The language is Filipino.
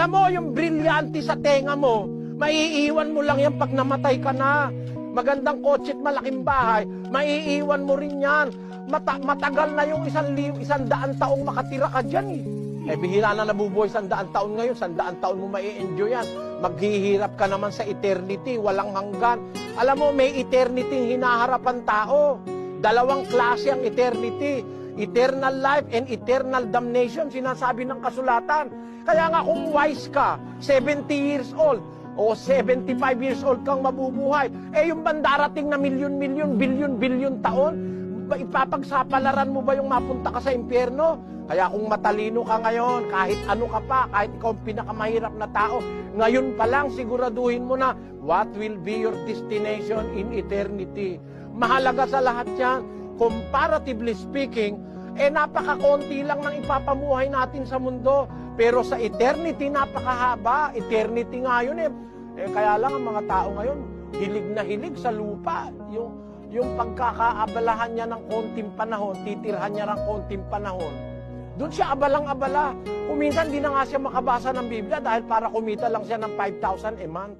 Alam mo, yung brilyante sa tenga mo, maiiwan mo lang yan pag namatay ka na. Magandang kotse at malaking bahay, maiiwan mo rin yan. Mata- matagal na yung isang, li- isang daan taong makatira ka dyan eh. Eh, bihira na nabubuhay isang daan taon ngayon, isang daan taon mo mai-enjoy yan. Maghihirap ka naman sa eternity, walang hanggan. Alam mo, may eternity ang hinaharap ang tao. Dalawang klase ang eternity. Eternal life and eternal damnation, sinasabi ng kasulatan. Kaya nga kung wise ka, 70 years old, o 75 years old kang mabubuhay, eh yung bandarating na milyon-milyon, bilyon-bilyon taon, ipapagsapalaran mo ba yung mapunta ka sa impyerno? Kaya kung matalino ka ngayon, kahit ano ka pa, kahit ikaw ang pinakamahirap na tao, ngayon pa lang siguraduhin mo na what will be your destination in eternity. Mahalaga sa lahat yan, comparatively speaking, eh napakakonti lang ng ipapamuhay natin sa mundo. Pero sa eternity, napakahaba. Eternity nga yun eh. eh kaya lang ang mga tao ngayon, hilig na hilig sa lupa. Yung, yung pagkakaabalahan niya ng konting panahon, titirhan niya ng konting panahon, doon siya abalang-abala. Kung minsan, di na nga siya makabasa ng Biblia dahil para kumita lang siya ng 5,000 a month.